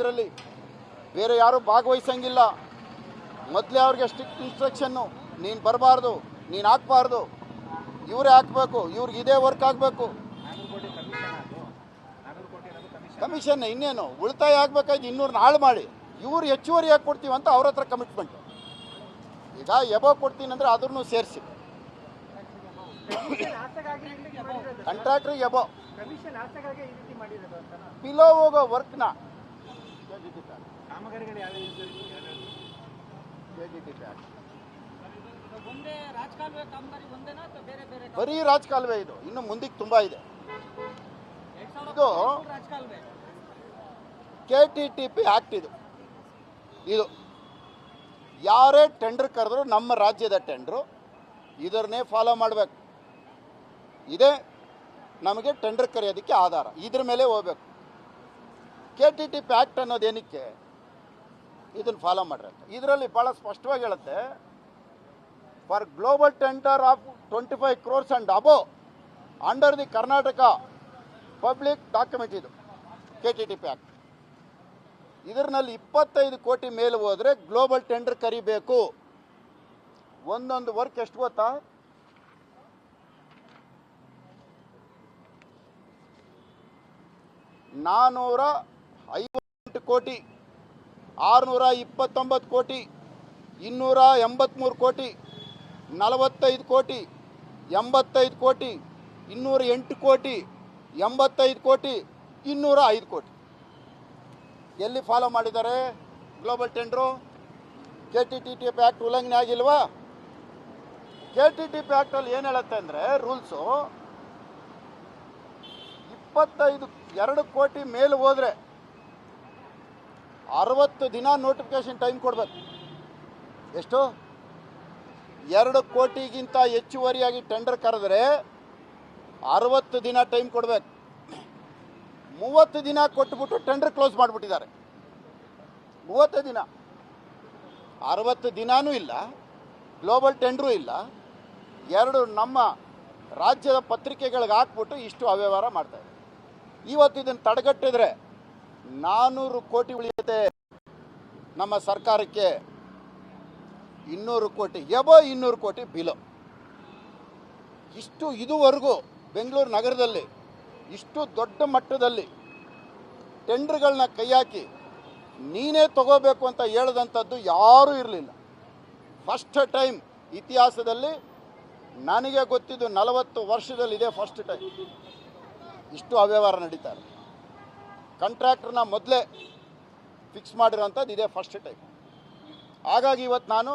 ಇದರಲ್ಲಿ ಬೇರೆ ಯಾರು ಭಾಗವಹಿಸಂಗಿಲ್ಲ. ಮೊದಲೇ ಅವ್ರಿಗೆ ಸ್ಟ್ರಿಕ್ಟ್ ಇನ್ಸ್ಟ್ರಕ್ಷನ್ನು ನೀನು ಬರಬಾರ್ದು, ನೀನು ಹಾಕ್ಬಾರ್ದು, ಇವರೇ ಹಾಕ್ಬೇಕು, ಇವ್ರಿಗೆ ಇದೇ ವರ್ಕ್ ಆಗಬೇಕು. ಕಮಿಷನ್ ಇನ್ನೇನು, ಉಳಿತಾಯ ಆಗ್ಬೇಕಾಯ್ತು ಇನ್ನೂರು ನಾಳೆ ಮಾಡಿ. ಇವ್ರು ಹೆಚ್ಚುವರಿ ಯಾಕೆ ಕೊಡ್ತೀವಿ ಅಂತ ಅವ್ರ ಹತ್ರ ಕಮಿಟ್ಮೆಂಟ್ ಈಗ ಎಬೋ ಕೊಡ್ತೀನಿ ಅಂದರೆ ಅದನ್ನು ಸೇರಿಸಿ. ಕಾಂಟ್ರಾಕ್ಟ್ರಿಗೆ ಎಬೋ ಬಿಲೋ ಹೋಗೋ ವರ್ಕ್ನ ಕಾಮಗಾರಿಗಳು ಯಾವ ಬೇರೆ ರಾಜಕಾಲುವೆ ಇದು. ಇನ್ನು ಮುಂದಕ್ಕೆ ತುಂಬಾ ಇದೆ. ಇದು K T T P act ಇದು. ಇದು. ಯಾರೇ ಟೆಂಡರ್ ಕರೆದ್ರು ನಮ್ಮ ರಾಜ್ಯದ ಟೆಂಡ್ರು ಇದನ್ನೇ ಫಾಲೋ ಮಾಡಬೇಕು. ಇದೇ ನಮಗೆ ಟೆಂಡರ್ ಕರೆಯೋದಕ್ಕೆ ಆಧಾರ. ಇದ್ರ ಮೇಲೆ ಹೋಗ್ಬೇಕು. K T T pact act ಅನ್ನೋದು ಏನಕ್ಕೆ? ಇದನ್ನು ಫಾಲೋ ಮಾಡ್ರಿ ಅಂತ. ಇದರಲ್ಲಿ ಭಾಳ ಸ್ಪಷ್ಟವಾಗಿ ಹೇಳುತ್ತೆ for global tender of twenty five crores and above under the Karnataka public document ಇದು ಕೆ ಟಿ ಟಿ ಪ್ಯಾಕ್ಟ್ ಇದರಲ್ಲಿ ಇಪ್ಪತ್ತೈದು ಕೋಟಿ ಮೇಲೆ ಹೋದರೆ ಗ್ಲೋಬಲ್ ಟೆಂಡರ್ ಕರಿಬೇಕು. ಒಂದೊಂದು ವರ್ಕ್ ಎಷ್ಟು ಗೊತ್ತಾ? ನಾನ್ನೂರ ಐವತ್ತೆಂಟು ಕೋಟಿ, ಆರುನೂರ ಇಪ್ಪತ್ತೊಂಬತ್ತು ಕೋಟಿ, ಇನ್ನೂರ ಎಂಬತ್ತ್ಮೂರು ಕೋಟಿ, ನಲವತ್ತೈದು ಕೋಟಿ, ಎಂಬತ್ತೈದು ಕೋಟಿ, ಇನ್ನೂರ ಎಂಟು ಕೋಟಿ, ಎಂಬತ್ತೈದು ಕೋಟಿ, ಇನ್ನೂರ ಐದು ಕೋಟಿ. ಎಲ್ಲಿ ಫಾಲೋ ಮಾಡಿದ್ದಾರೆ? Global tender K T T T P act ಉಲ್ಲಂಘನೆ ಆಗಿಲ್ವಾ? ಕೆ ಟಿ ಟಿ ಪಿ ಆ್ಯಕ್ಟಲ್ಲಿ ಏನು ಹೇಳುತ್ತೆ ಅಂದರೆ ರೂಲ್ಸು ಇಪ್ಪತ್ತೈದು, ಎರಡು ಕೋಟಿ ಮೇಲೆ ಹೋದರೆ ಅರವತ್ತು ದಿನ ನೋಟಿಫಿಕೇಶನ್ ಟೈಮ್ ಕೊಡಬೇಕು. ಎಷ್ಟು? ಎರಡು ಕೋಟಿಗಿಂತ ಹೆಚ್ಚುವರಿಯಾಗಿ ಟೆಂಡರ್ ಕರೆದ್ರೆ ಅರವತ್ತು ದಿನ ಟೈಮ್ ಕೊಡಬೇಕು. ಮೂವತ್ತು ದಿನ ಕೊಟ್ಬಿಟ್ಟು ಟೆಂಡರ್ ಕ್ಲೋಸ್ ಮಾಡಿಬಿಟ್ಟಿದ್ದಾರೆ. ಮೂವತ್ತು ದಿನ. ಅರವತ್ತು ದಿನಾನೂ ಇಲ್ಲ ಗ್ಲೋಬಲ್ ಟೆಂಡ್ರೂ ಇಲ್ಲ. ಎರಡು ನಮ್ಮ ರಾಜ್ಯದ ಪತ್ರಿಕೆಗಳಿಗೆ ಹಾಕ್ಬಿಟ್ಟು ಇಷ್ಟು ಅವ್ಯವಹಾರ ಮಾಡ್ತಾರೆ ಇವತ್ತು ಇದನ್ನು ತಡೆಗಟ್ಟಿದ್ರೆ ನಾನ್ನೂರು ಕೋಟಿ ಉಳಿಯುತ್ತೆ ನಮ್ಮ ಸರ್ಕಾರಕ್ಕೆ. ಇನ್ನೂರು ಕೋಟಿ, ಎಬೋ ಇನ್ನೂರು ಕೋಟಿ ಬಿಲೋ. ಇಷ್ಟು ಇದುವರೆಗೂ ಬೆಂಗಳೂರು ನಗರದಲ್ಲಿ, ಇಷ್ಟು ದೊಡ್ಡ ಮಟ್ಟದಲ್ಲಿ ಟೆಂಡರ್ಗಳನ್ನ ಕೈ ಹಾಕಿ ನೀನೇ ತಗೋಬೇಕು ಅಂತ ಹೇಳದಂಥದ್ದು ಯಾರೂ ಇರಲಿಲ್ಲ. ಫಸ್ಟ್ ಟೈಮ್ ಇತಿಹಾಸದಲ್ಲಿ ನನಗೆ ಗೊತ್ತಿದ್ದು ನಲವತ್ತು ವರ್ಷದಲ್ಲಿ ಇದೆ ಫಸ್ಟ್ ಟೈಮ್. ಇಷ್ಟು ಅವ್ಯವಹಾರ ನಡೀತಾರೆ ಕಾಂಟ್ರಾಕ್ಟ್ರನ್ನ ಮೊದಲೇ ಫಿಕ್ಸ್ ಮಾಡಿರೋಂಥದ್ದು ಇದೇ ಫಸ್ಟ್ ಟೈಪ್ ಹಾಗಾಗಿ ಇವತ್ತು ನಾನು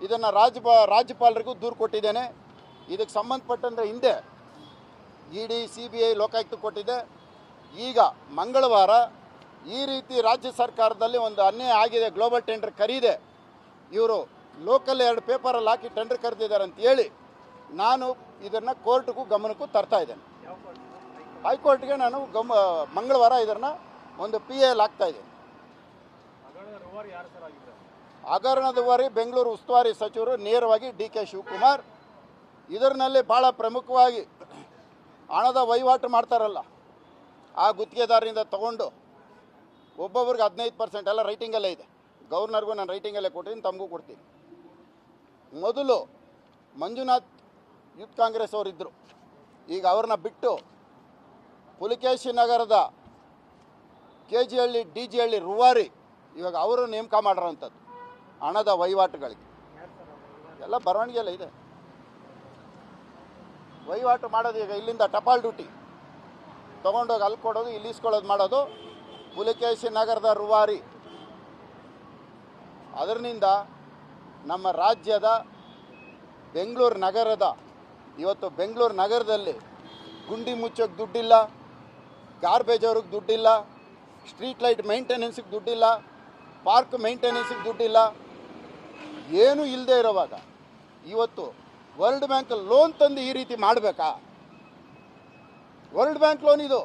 ಇದನ್ನು ರಾಜ್ಯಪ ರಾಜ್ಯಪಾಲರಿಗೂ ದೂರು ಕೊಟ್ಟಿದ್ದೇನೆ. ಇದಕ್ಕೆ ಸಂಬಂಧಪಟ್ಟಂದ್ರೆ ಹಿಂದೆ E D C B I Lokayukta ಕೊಟ್ಟಿದೆ ಈಗ ಮಂಗಳವಾರ ಈ ರೀತಿ ರಾಜ್ಯ ಸರ್ಕಾರದಲ್ಲಿ ಒಂದು ಅನ್ಯಾಯ ಆಗಿದೆ ಗ್ಲೋಬಲ್ ಟೆಂಡರ್ ಕರೀದೆ ಇವರು ಲೋಕಲ್ ಎರಡು ಪೇಪರಲ್ಲಿ ಹಾಕಿ ಟೆಂಡರ್ ಕರೆದಿದ್ದಾರೆ ಅಂತ ಹೇಳಿ ನಾನು ಇದನ್ನು ಕೋರ್ಟ್ಗೂ ಗಮನಕ್ಕೂ ತರ್ತಾ ಇದ್ದೇನೆ. ಹೈಕೋರ್ಟ್ಗೆ ನಾನು ಗಮ, ಮಂಗಳವಾರ ಇದನ್ನು ಒಂದು ಪಿ ಎಲ್ ಆಗ್ತಾ ಇದ್ದೀನಿ. ಹಗರಣದ ವಾರಿ ಬೆಂಗಳೂರು ಉಸ್ತುವಾರಿ ಸಚಿವರು ನೇರವಾಗಿ ಡಿ ಕೆ ಶಿವಕುಮಾರ್. ಇದರಲ್ಲಿ ಭಾಳ ಪ್ರಮುಖವಾಗಿ ಹಣದ ವಹಿವಾಟು ಮಾಡ್ತಾರಲ್ಲ, ಆ ಗುತ್ತಿಗೆದಾರರಿಂದ ತಗೊಂಡು ಒಬ್ಬೊಬ್ರಿಗೆ ಹದಿನೈದು ಪರ್ಸೆಂಟ್ ಎಲ್ಲ ರೈಟಿಂಗಲ್ಲೇ ಇದೆ. ಗವರ್ನರ್ಗೂ ನಾನು ರೈಟಿಂಗಲ್ಲೇ ಕೊಟ್ಟಿದ್ದೀನಿ ತಮಗೂ ಕೊಡ್ತೀನಿ. ಮೊದಲು ಮಂಜುನಾಥ್ ಯೂತ್ ಕಾಂಗ್ರೆಸ್ ಅವರಿದ್ದರು ಈಗ ಅವ್ರನ್ನ ಬಿಟ್ಟು ಪುಲಿಕೇಶಿ ನಗರದ K G Halli D G Halli ರುವಾರಿ ಇವಾಗ ಅವರು ನೇಮಕ ಮಾಡಿರೋಂಥದ್ದು, ಹಣದ ವಹಿವಾಟುಗಳಿಗೆ. ಎಲ್ಲ ಬರವಣಿಗೆಲ್ಲ ಇದೆ. ವಹಿವಾಟು ಮಾಡೋದು ಈಗ ಇಲ್ಲಿಂದ ಟಪಾಲ್ ಡ್ಯೂಟಿ. ತೊಗೊಂಡೋಗಿ ಅಲ್ಲಿ ಕೊಡೋದು, ಇಲ್ಲಿ ಇಸ್ಕೊಳ್ಳೋದು ಮಾಡೋದು, ಪುಲಿಕೇಶಿ ನಗರದ ರುವಾರಿ. ಅದರಿಂದ ನಮ್ಮ ರಾಜ್ಯದ ಬೆಂಗಳೂರು ನಗರದ, ಇವತ್ತು ಬೆಂಗಳೂರು ನಗರದಲ್ಲಿ ಗುಂಡಿ ಮುಚ್ಚೋಕ್ಕೆ ದುಡ್ಡಿಲ್ಲ. ಗಾರ್ಬೇಜ್ ಅವ್ರಿಗೆ ದುಡ್ಡಿಲ್ಲ ಸ್ಟ್ರೀಟ್ ಲೈಟ್ ಮೈಂಟೆನೆನ್ಸಿಗೆ ದುಡ್ಡಿಲ್ಲ ಪಾರ್ಕ್ ಮೈಂಟೆನೆನ್ಸಿಗೆ ದುಡ್ಡಿಲ್ಲ, ಏನೂ ಇಲ್ಲದೆ ಇರೋವಾಗ ಇವತ್ತು ವರ್ಲ್ಡ್ ಬ್ಯಾಂಕ್ ಲೋನ್ ತಂದು ಈ ರೀತಿ ಮಾಡಬೇಕಾ? ವರ್ಲ್ಡ್ ಬ್ಯಾಂಕ್ ಲೋನ್ ಇದು.